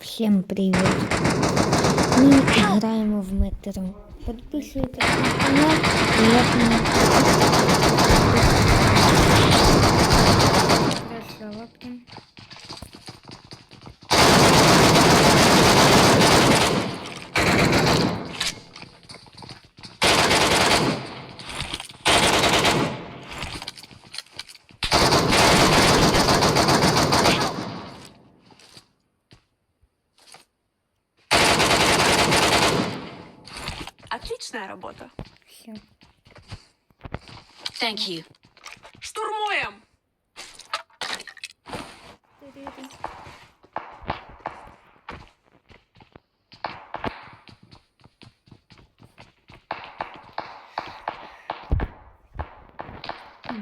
Всім привіт! Ми граємо в метро. Підписуйтесь на канал і як на Хорошо, лаптем. Thank you. Штурмуем!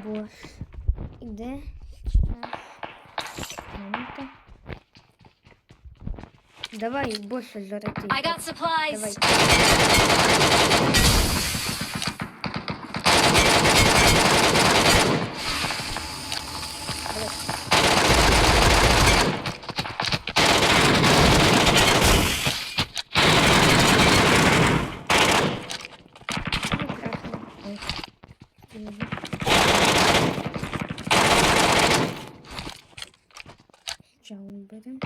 Бос. Іде зараз. Давай, босса зараз. ти. I got supplies. Давай. Прекрасно. Ой. Впереди. Сейчас уберем.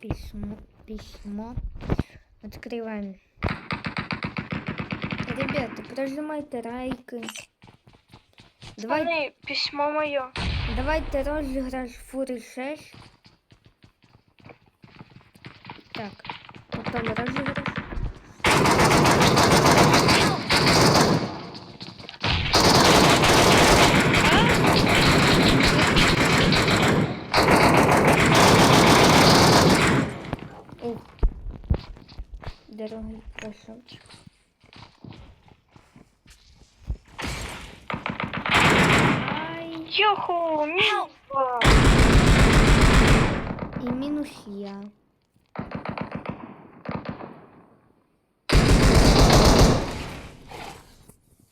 Письмо Письмо. Открываем. Ребята, прожимайте лайки. Давай, Пацаны, письмо мое. давайте розіграш фури 6. Так, потім розіграш. Дорогий красавчик. Йоху, мило. И минус я.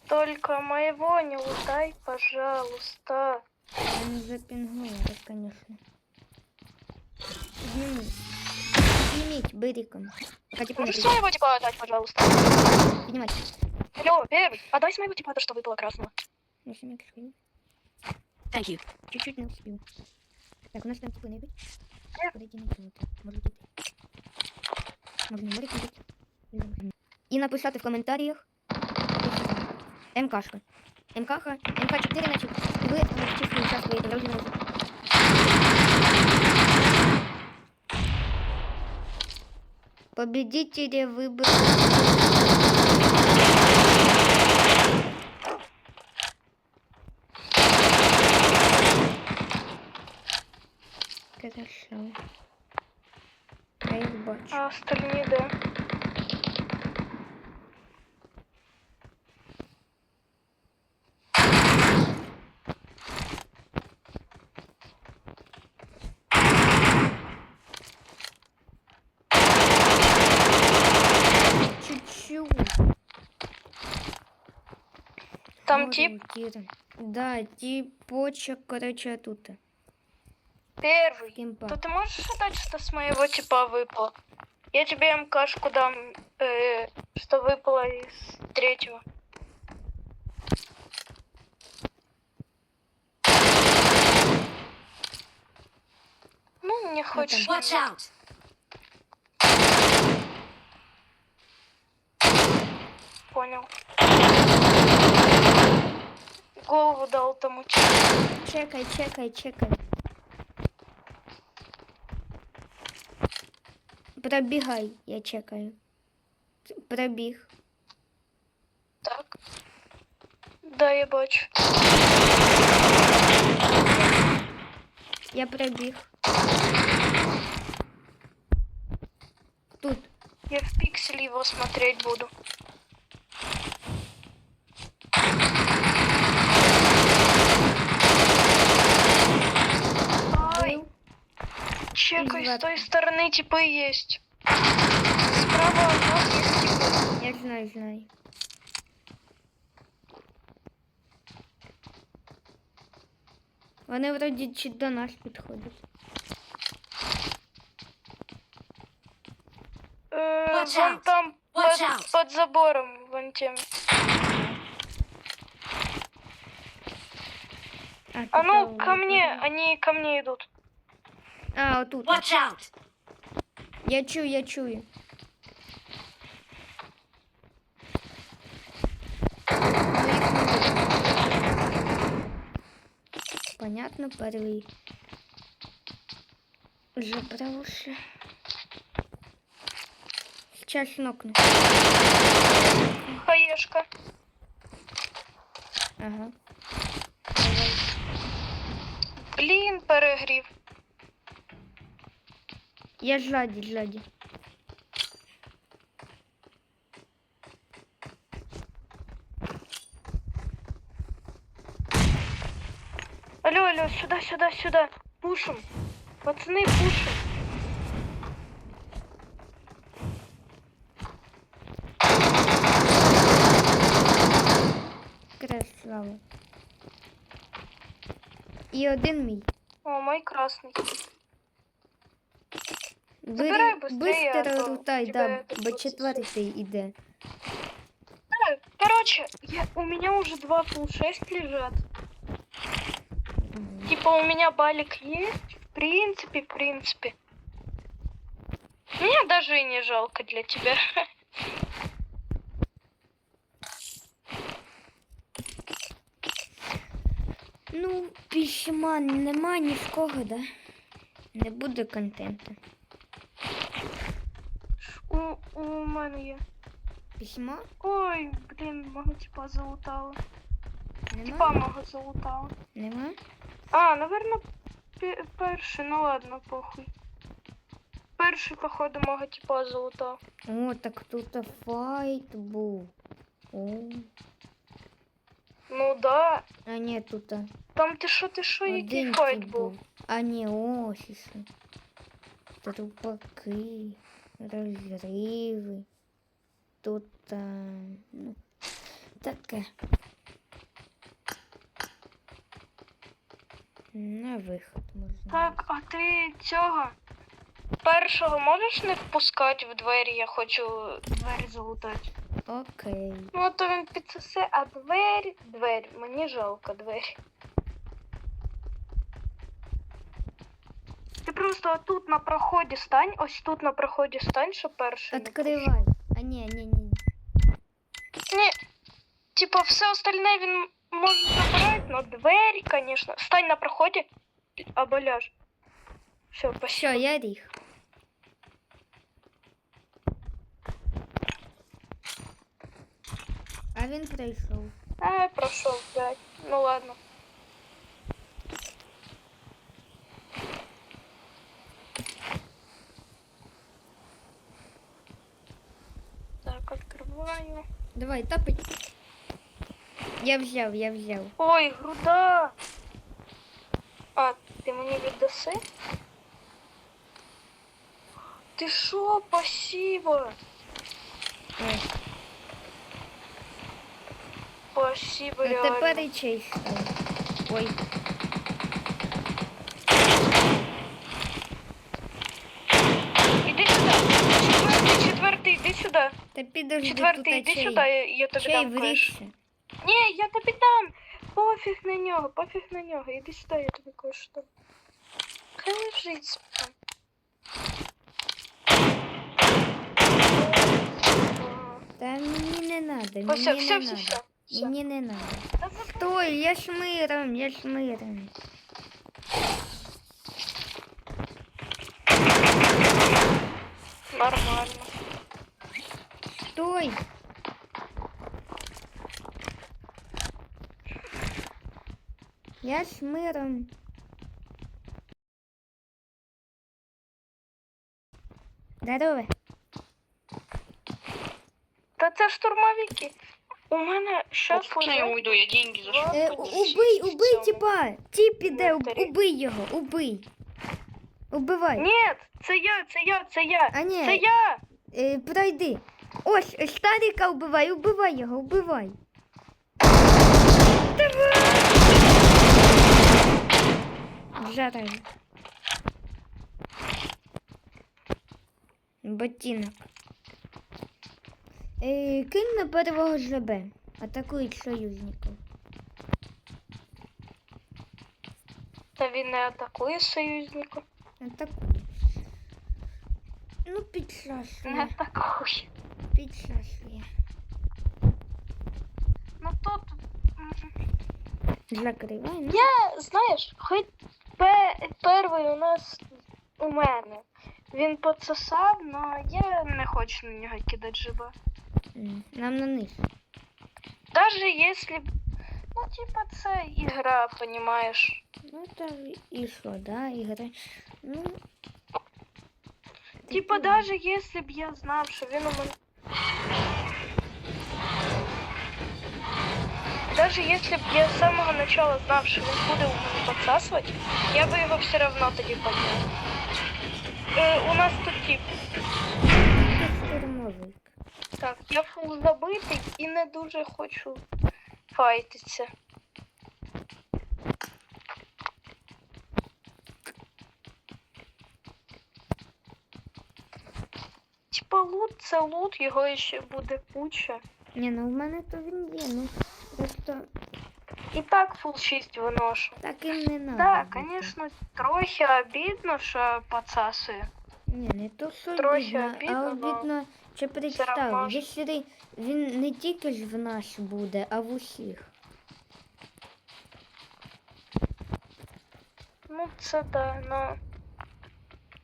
Только моего не лутай, пожалуйста. Он запингует, конечно. Подними. Поднимите быриком. Хотя Можешь своего типа отдать, пожалуйста? Поднимать. Алло, первый, отдай с моего типа то, что выпало красного. На семейку сходи. Thank you. Чуть-чуть не успел. Так, у нас там типа найдут. Нет. Подойди на кого-то. Может быть. Можно морик найти. І написати в коментарях. МКшка. МКха. МК4 значит. Ви е, чисто участвуєте в розіграші. Победители выборов. Хорошо. Я их. А остальные, да. Чуть-чуть. Там Вот тип. Да, типочек, короче, тут. первый. То ты можешь отдать, что с моего типа выпало? Я тебе МКшку дам, э, что выпало из третьего. Ну, не хочешь. Watch out. Понял Голову дал тому типу. Чекай, чекай, чекай. Пробігай, я чекаю. Пробіг. Так. Да, я бачу. Я пробіг. Тут. Я в пикселе его смотреть буду. С той стороны типы есть. Справа знаю, знаю. Вони вроді чи до нас підходять. Э, Watch вон out. там под, под забором, вон тем. А тут, ну, а, ко мне, они ко мне идут. А, отут. Watch out! Я чую, я чую. Понятно, перший. Забравши. Сейчас нокну. Хаешка. Ага. Блін, перегрів. Я сзади, сзади. Алло, алло, сюда, сюда, сюда. Пушим. Пацаны, пушим. Красава. І один мій. О, мой красный. Бери, быстро рутай, да, бо просто четвертий іде. Короче, я, у меня уже два пул 6 лежат. Типа у меня балик есть. В принципе, в принципе. Мне даже и не жалко для тебя. Ну, письма нема ні в кого, да? Не буде контенту. У, мене є. Письмо? Ой, блін, мого типа залутало. Нема? Типа мого залутало. Нема? А, наверно, пе- перший, ну ладно, похуй. Перший, походу, мого типа залутав. О, так тут файт був. О. Ну да. А ні, тут Там ти що, ти що, який файт тип був? А ні, ось. Трупаки, розриви. Тут, а, ну, таке. На виход можна. Так, а ти цього першого можеш не впускати в двері? Я хочу двері залутати. Окей. Ну, то він підсосе, а двері, двері, мені жалко двері. просто отут на проході стань, ось тут на проході стань, що перший. не Откривай. А ні, ні, ні. Не, типа все остальне він може забирати, но двері, конечно. Стань на проході або ляж. Все, Що, спасибо. я ріг. А він прийшов. А, прошел, блядь. Ну ладно. открываю. Давай, тапай. Я взяв, я взяв. Ой, груда. А, ти мені віддаси? Ти шо, спасибо. Ой, Спасибо, а реально. тепер і чей став. Ой, Сюди. та підожди Четвертий, тут іди сюди, я, я тобі Чей дам вріжся. Ні, я тобі дам. Пофіг на нього, пофіг на нього. Іди сюди, я тобі кое-що дам. Хай лежить спам. Та мені не надо, мені Все, не все, надо. все, все. все. Мені не надо. Та Стой, я ж миром, я ж миром. Нормально. Стой. Я ж миром. Здорово. Та це штурмовики. У мене щас Пускай я лежать уйду, я деньги за два Е, подушки убий, в убий, цьому. типа. Тип іде, уб- Інвентарі. убий його, убий. Убивай. Ні, це я, це я, це я. А ні, Це я. е, пройди. Ось, старика вбивай, вбивай його, вбивай. Давай! Жарай. Ботинок. Е, кинь на первого ЖБ. Атакують союзників. Та він не атакує союзника. Атакують. Ну, Не підшашує. атакує. Підшашує. Ну тут. Закривай. ну. Я, знаєш, хоч пе- перший у нас у мене. Він поцесав, але я не хочу на нього кидати жиба. М, Нам на них. Даже если б. Ну, типа, це ігра, понімаєш. Ну там і що, да, ігра. Ну. Типа, даже если б я знав, що він у мене. Даже если б я з самого начала знав, що він буде у мене подсасувати, я би його все равно тоді підняв. Е, у нас тут тип. Так, я фул забитий і не дуже хочу файтитися. Типа лут це лут, його ще буде куча. Ні, ну в мене то він є, ну просто І так фул 6 виношу. так і не надо. Так, бути. звісно, трохи обідно, що поцасує. Ні, не то що Трохи обідно, обідно, а но обідно, чи представ, равно ж. якщо він не тільки ж в нас буде, а в усіх. Ну, це да, ну.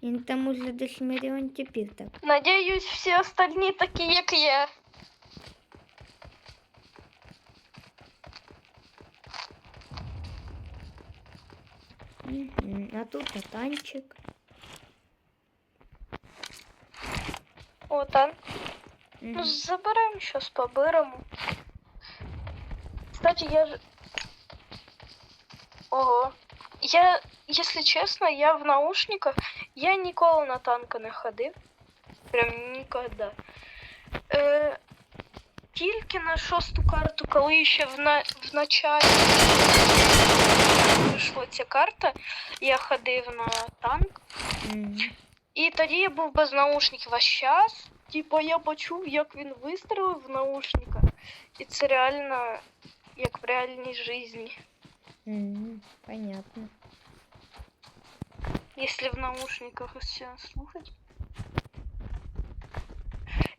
Він там уже десь мільйон типів так. Надіюсь, всі остальні такі, як я. Мгм. А тут танчик. О, танк. Мгм. Ну, заберемо щось поберемо. Кстати, я ж. Ого. Я, якщо чесно, я в наушниках. Я ніколи на танка не ходив. Прям ніколи. Е, тільки на шосту карту, коли ще в, на, в началі прийшла ця карта, я ходив на танк. Мгм. І тоді я був без наушників весь час. Типа я почув, як він вистрілив в наушниках. І це реально як в реальній житті. Мгм. Понятно. Если в наушниках все слухать.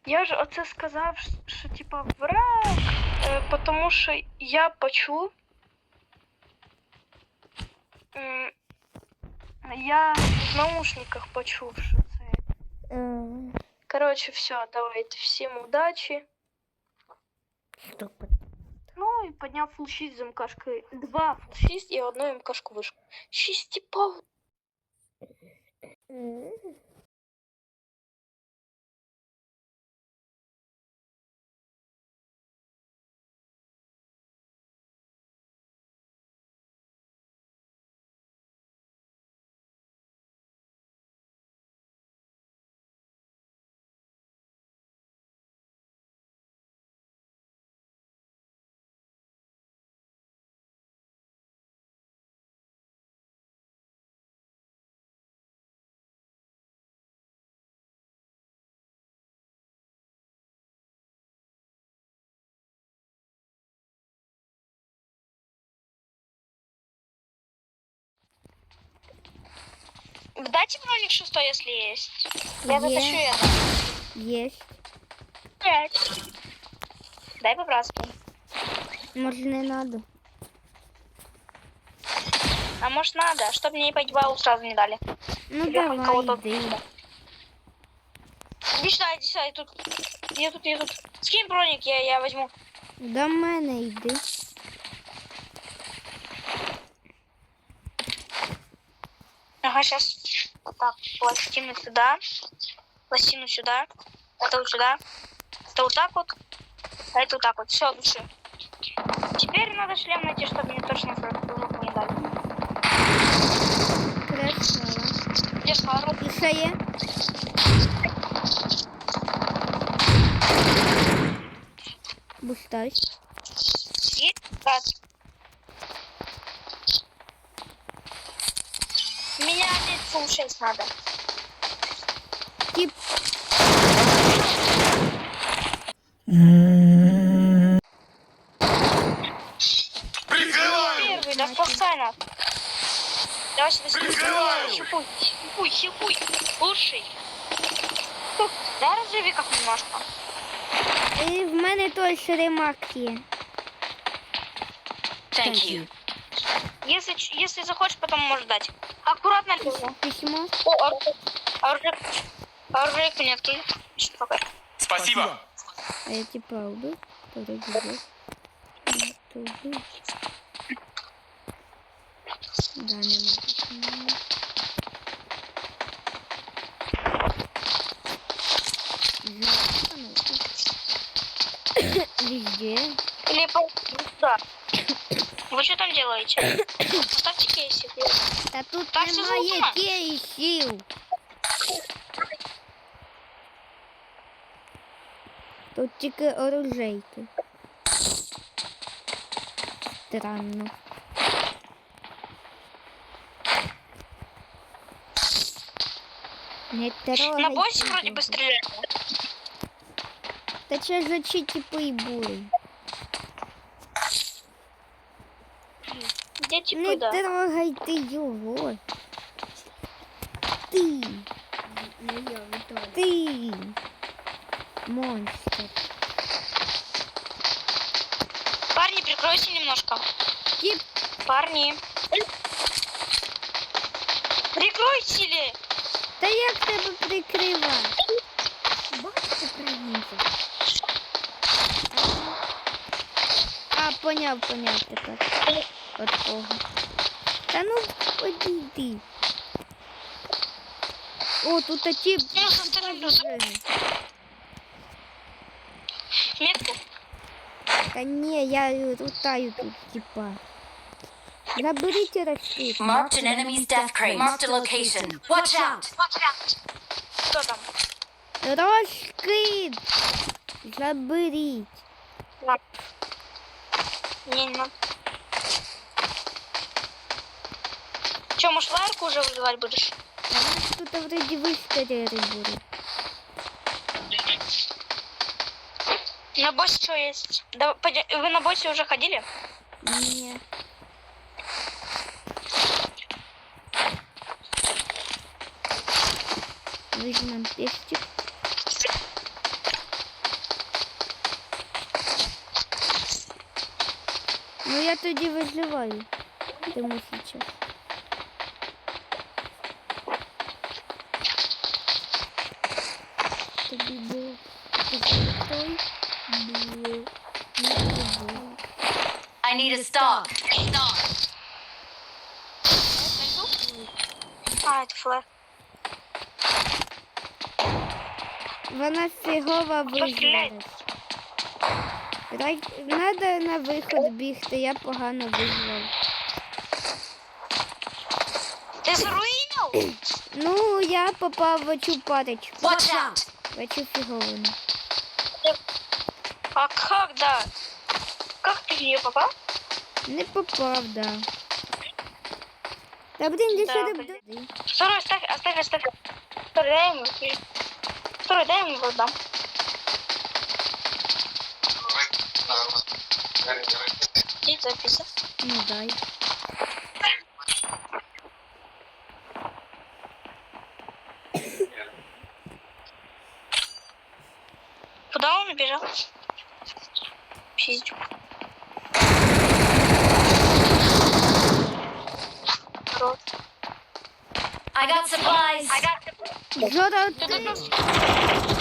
Я ж оце сказав, ш- що типа враг, е, потому що я почув. м, Я в наушниках почув, що це. Е, Коротше, все, давайте. Всім удачі. Стоп. Ну і підняв фул 6 з МКшки. Два фул 6 і одну МКшку вишку. 6 типов. Дайте броник шестой, если есть. Я затащу это. Есть. Дай по-братски. Може не надо. А может надо, чтобы мне по баллу сразу не дали. Ну Или давай, кого-то. Иди сюда, иди сюда, я тут. Я тут, я тут. Скинь броник, я, я возьму. До мене йди. Ага, сейчас. Так, пластину сюда. Пластину сюда. Это вот сюда. Это вот так вот. А это вот так вот. Все, души. Теперь надо шлем найти, чтобы мне точно сразу не дали. Красава. Где Шару? Є? Бустась. И брат. 6 надо. Тип. Первый, да спасай нас. Давай сюда, сюда. Прикрываю. Хипуй, хипуй, хипуй. Лучший. Дай разживи как немножко. І в мене той шеремак є. Thank you. Если, ч- если захочешь, потом можешь дать. Аккуратно. Письмо. О, оружие. Оружие. Оружие не открыли. Что пока? Спасибо. А типа. Перебіг. То убив. Да, нема письма. Везде. Или по... Да. Вы что там делаете? Оставьте кейсик. Та тут Та все немає зробимо. кейсів. Тут тільки оружейки. Странно. Не трогай. На боссе вроде бы стреляли. Та це ж очі типу і Где типа, Не да? трогайте його. Ти. Ти. Монстр. Парни, прикройте немножко. Тип. Парни. Прикройте ли? Та як тебе прикривати? Бачите українців? А, поняв, поняв тепер От кого. Та ну одійди. О, тут а тип. Ну, со вторым плюсом. Метку. Та ні, я лутаю тут, типа. Заберіть розшит. Marked an enemy's death crate. Marked a location. Watch out. Кто там? Розкид! Заберіть. Не, не Че, может, лайку уже вызывать будешь? А нас тут вроді вистріли будуть. На боссе что есть? Да, пойдё- вы на боссе уже ходили? Ні. Візьмем пестик. Ну я тоді виживаю. Тому сейчас. I need a stock. А, это флэр. Вона фігова Постріляй. визвалась. Дай- Надо на виход бігти, я погано визвав. Ты заруинил? Ну, я попав в оцю парочку. Watch out. В оцю фіговину. А как, да? Как ты в нее попал? Не попав, да. Та блін, я Да, ще не Второй оставь, оставь, оставь. Второй дай ему. Второй дай ему его дам. И записать. Ну дай. 你说的对。